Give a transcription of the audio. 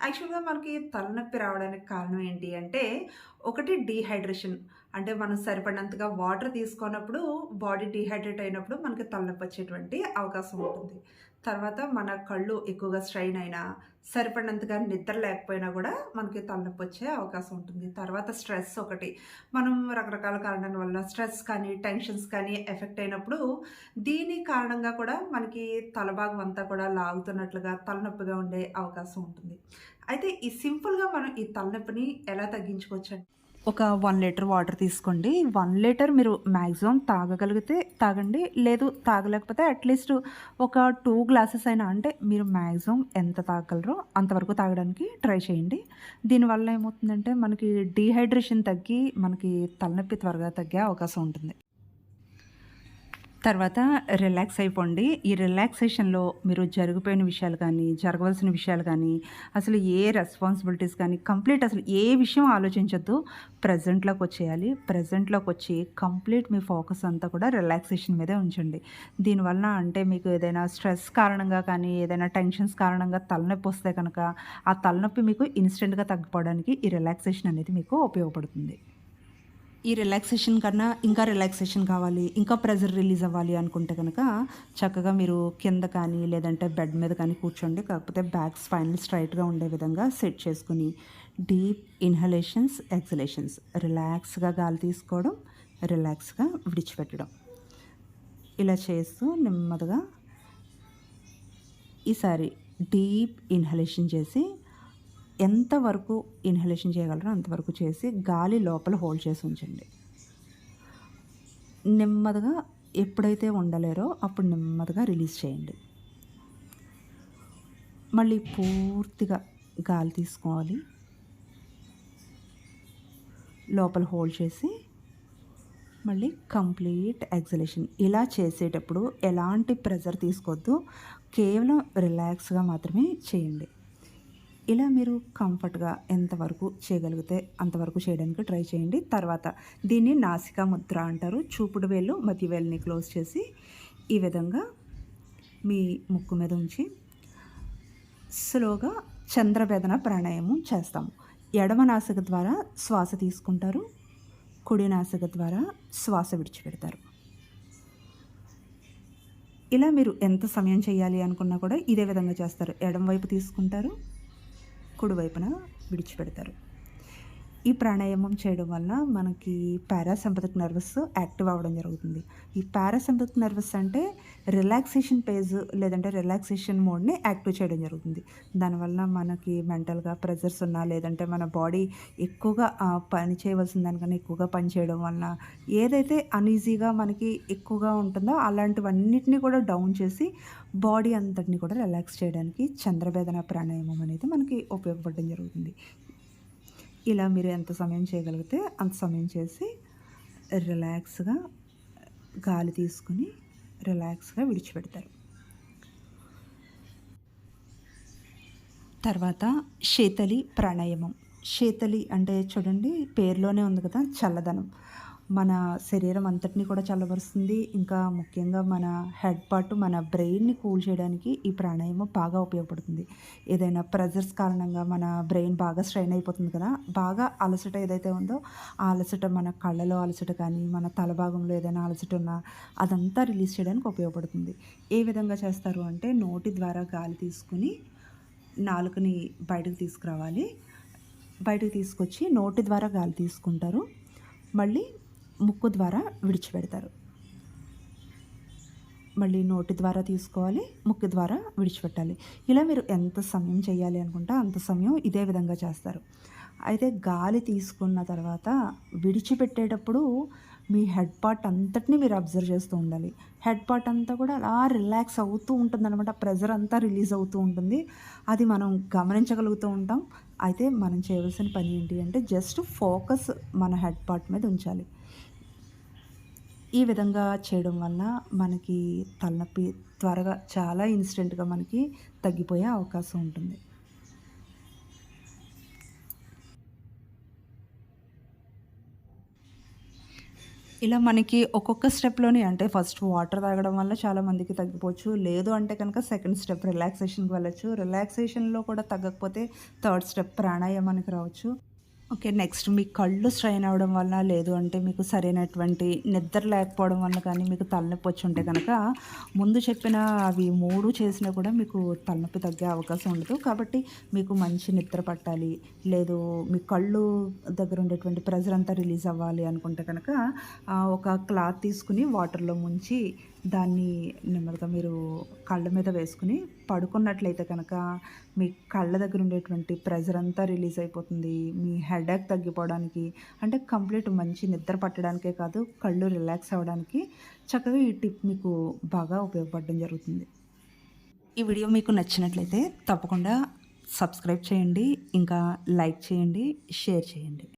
యాక్చువల్‌గా మనకి తలనొప్పి రావడానికి కారణం ఏంటి అంటే, ఒకటి డీహైడ్రేషన్. అంటే మనం సరిపడినంతగా వాటర్ తీసుకున్నప్పుడు బాడీ డిహైడ్రేట్ అయినప్పుడు మనకి తలనొప్పి వచ్చేటువంటి అవకాశం ఉంటుంది. తర్వాత మన కళ్ళు ఎక్కువగా స్ట్రెయిన్ అయినా, సరిపడినంతగా నిద్ర లేకపోయినా కూడా మనకి తలనొప్పి వచ్చే అవకాశం ఉంటుంది. తర్వాత స్ట్రెస్ ఒకటి. మనం రకరకాల కారణాల వల్ల స్ట్రెస్ కానీ, టెన్షన్స్ కానీ ఎఫెక్ట్ అయినప్పుడు దీని కారణంగా కూడా మనకి తల భాగం అంతా కూడా లాగుతున్నట్లుగా, తలనొప్పిగా ఉండే అవకాశం ఉంటుంది. అయితే ఈ సింపుల్‌గా మనం ఈ తలనొప్పిని ఎలా తగ్గించుకోవచ్చంటే ఒక వన్ లీటర్ వాటర్ తీసుకోండి. వన్ లీటర్ మీరు మ్యాక్సిమం తాగగలిగితే తాగండి. లేదు తాగలేకపోతే అట్‌లీస్ట్ ఒక టూ గ్లాసెస్ అయినా అంటే మీరు మ్యాక్సిమం ఎంత తాగగలరో అంతవరకు తాగడానికి ట్రై చేయండి. దీనివల్ల ఏమవుతుందంటే మనకి డీహైడ్రేషన్ తగ్గి మనకి తలనొప్పి త్వరగా తగ్గే అవకాశం ఉంటుంది. తర్వాత రిలాక్స్ అయిపోండి. ఈ రిలాక్సేషన్‌లో మీరు జరిగిపోయిన విషయాలు కానీ, జరగవలసిన విషయాలు కానీ, అసలు ఏ రెస్పాన్సిబిలిటీస్ కానీ కంప్లీట్ అసలు ఏ విషయం ఆలోచించొద్దు. ప్రజెంట్లోకి వచ్చి కంప్లీట్ మీ ఫోకస్ అంతా కూడా రిలాక్సేషన్ మీదే ఉంచండి. దీనివలన అంటే మీకు ఏదైనా స్ట్రెస్ కారణంగా కానీ, ఏదైనా టెన్షన్స్ కారణంగా తలనొప్పి వస్తే కనుక, ఆ తలనొప్పి మీకు ఇన్‌స్టెంట్‌గా తగ్గిపోవడానికి ఈ రిలాక్సేషన్ అనేది మీకు ఉపయోగపడుతుంది. ఈ రిలాక్సేషన్ కన్నా ఇంకా రిలాక్సేషన్ కావాలి, ఇంకా ప్రెజర్ రిలీజ్ అవ్వాలి అనుకుంటే కనుక చక్కగా మీరు కింద కానీ, లేదంటే బెడ్ మీద కానీ కూర్చోండి. కాకపోతే బ్యాక్ స్పైనల్ స్ట్రైట్గా ఉండే విధంగా సెట్ చేసుకొని డీప్ ఇన్‌హలేషన్స్, ఎక్సలేషన్స్ రిలాక్స్‌గా గాలి తీసుకోవడం, రిలాక్స్‌గా విడిచిపెట్టడం. ఇలా చేస్తూ నెమ్మదిగా ఈసారి డీప్ ఇన్‌హలేషన్ చేసి ఎంతవరకు ఇన్‌హలేషన్ చేయగలరో అంతవరకు చేసి గాలి లోపల హోల్డ్ చేసి ఉంచండి. నెమ్మదిగా ఎప్పుడైతే ఉండలేరో అప్పుడు నెమ్మదిగా రిలీజ్ చేయండి. మళ్ళీ పూర్తిగా గాలి తీసుకోవాలి. లోపల హోల్డ్ చేసి మళ్ళీ కంప్లీట్ ఎగ్జలేషన్ ఇలా చేసేటప్పుడు ఎలాంటి ప్రెజర్ తీసుకోవద్దు. కేవలం రిలాక్స్‌గా మాత్రమే చేయండి. ఇలా మీరు కంఫర్ట్‌గా ఎంతవరకు చేయగలిగితే అంతవరకు చేయడానికి ట్రై చేయండి. తర్వాత దీన్ని నాసికా ముద్ర అంటారు. చూపుడు వేలు, మధ్య వేలుని క్లోజ్ చేసి ఈ విధంగా మీ ముక్కు మీద ఉంచి స్లోగా చంద్రవేదన ప్రాణాయామం చేస్తాము. ఎడమ నాసిక ద్వారా శ్వాస తీసుకుంటారు. కుడి నాసిక ద్వారా శ్వాస విడిచిపెడతారు. ఇలా మీరు ఎంత సమయం చేయాలి అనుకున్నా కూడా ఇదే విధంగా చేస్తారు. ఎడం వైపు తీసుకుంటారు. కుడివైపున విడిచిపెడతారు. ఈ ప్రాణాయామం చేయడం వల్ల మనకి పారాసింపథిక్ నర్వస్ యాక్టివ్ అవ్వడం జరుగుతుంది. ఈ పారాసింపథిక్ నర్వస్ అంటే రిలాక్సేషన్ పేజ్ లేదంటే రిలాక్సేషన్ మోడ్‌ని యాక్టివ్ చేయడం జరుగుతుంది. దానివల్ల మనకి మెంటల్‌గా ప్రెజర్స్ ఉన్నా లేదంటే మన బాడీ ఎక్కువగా పని చేయవలసిన దానికన్నా ఎక్కువగా పని చేయడం వలన ఏదైతే అన్‌ఈజీగా మనకి ఎక్కువగా ఉంటుందో అలాంటివన్నిటిని కూడా డౌన్ చేసి బాడీ అంతటిని కూడా రిలాక్స్ చేయడానికి చంద్రవేదన ప్రాణాయామం అనేది మనకి ఉపయోగపడడం జరుగుతుంది. ఇలా మీరు ఎంత సమయం చేయగలిగితే అంత సమయం చేసి రిలాక్స్‌గా గాలి తీసుకొని రిలాక్స్‌గా విడిచిపెడతారు. తర్వాత శీతలి ప్రాణాయామం. శీతలి అంటే చూడండి పేరులోనే ఉంది కదా! చల్లదనం. మన శరీరం అంతటిని కూడా చల్లబరుస్తుంది. ఇంకా ముఖ్యంగా మన హెడ్ పార్ట్ మన బ్రెయిన్‌ని కూల్ చేయడానికి ఈ ప్రాణాయామం బాగా ఉపయోగపడుతుంది. ఏదైనా ప్రెజర్స్ కారణంగా మన బ్రెయిన్ బాగా స్ట్రెయిన్ అయిపోతుంది కదా! బాగా అలసట ఏదైతే ఉందో ఆ అలసట మన కళ్ళలో అలసట కానీ, మన తల భాగంలో ఏదైనా అలసట ఉన్నా అదంతా రిలీజ్ చేయడానికి ఉపయోగపడుతుంది. ఏ విధంగా చేస్తారు అంటే నోటి ద్వారా గాలి తీసుకొని నాలుకని బయటకు తీసుకురావాలి. బయటకు తీసుకొచ్చి నోటి ద్వారా గాలి తీసుకుంటారు. మళ్ళీ ముక్కు ద్వారా విడిచిపెడతారు. మళ్ళీ నోటి ద్వారా తీసుకోవాలి. ముక్కు ద్వారా విడిచిపెట్టాలి. ఇలా మీరు ఎంత సమయం చేయాలి అనుకుంటే అంత సమయం ఇదే విధంగా చేస్తారు. అయితే గాలి తీసుకున్న తర్వాత విడిచిపెట్టేటప్పుడు మీ హెడ్ పార్ట్ అంతటిని మీరు అబ్జర్వ్ చేస్తూ ఉండాలి. హెడ్ పార్ట్ అంతా కూడా అలా రిలాక్స్ అవుతూ ఉంటుందన్నమాట ప్రెజర్ అంతా రిలీజ్ అవుతూ ఉంటుంది. అది మనం గమనించగలుగుతూ ఉంటాం. అయితే మనం చేయవలసిన పని ఏంటి అంటే జస్ట్ ఫోకస్ మన హెడ్ పార్ట్ మీద ఉంచాలి. ఈ విధంగా చేయడం వల్ల మనకి తలనొప్పి త్వరగా చాలా ఇన్‌స్టెంట్‌గా మనకి తగ్గిపోయే అవకాశం ఉంటుంది. ఇలా మనకి ఒక్కొక్క స్టెప్‌లోని అంటే ఫస్ట్ వాటర్ తాగడం వల్ల చాలా మందికి తగ్గిపోవచ్చు. లేదు అంటే కనుక సెకండ్ స్టెప్ రిలాక్సేషన్‌కి వెళ్ళచ్చు రిలాక్సేషన్‌లో కూడా తగ్గకపోతే థర్డ్ స్టెప్ ప్రాణాయామానికి రావచ్చు. ఓకే. నెక్స్ట్ మీ కళ్ళు స్ట్రైన్ అవ్వడం వల్ల లేదు అంటే మీకు సరైనటువంటి నిద్ర లేకపోవడం వల్ల కానీ మీకు తలనొప్పి వచ్చి ఉంటే కనుక ముందు చెప్పిన అవి మూడు చేసినా కూడా మీకు తలనొప్పి తగ్గే అవకాశం ఉండదు. కాబట్టి మీకు మంచి నిద్ర పట్టాలి. లేదు మీ కళ్ళు దగ్గర ఉండేటువంటి ప్రెజర్ అంతా రిలీజ్ అవ్వాలి అనుకుంటే కనుక ఒక క్లాత్ తీసుకొని వాటర్‌లో ముంచి దాన్ని నెమ్మదిగా మీరు కళ్ళ మీద వేసుకుని పడుకున్నట్లయితే కనుక మీ కళ్ళ దగ్గర ఉండేటువంటి ప్రెజర్ అంతా రిలీజ్ అయిపోతుంది. మీ హెడేక్ తగ్గిపోవడానికి అంటే కంప్లీట్ మంచి నిద్ర పట్టడానికే కాదు కళ్ళు రిలాక్స్ అవ్వడానికి చక్కగా ఈ టిప్ మీకు బాగా ఉపయోగపడడం జరుగుతుంది. ఈ వీడియో మీకు నచ్చినట్లయితే తప్పకుండా సబ్స్క్రైబ్ చేయండి. ఇంకా లైక్ చేయండి. షేర్ చేయండి.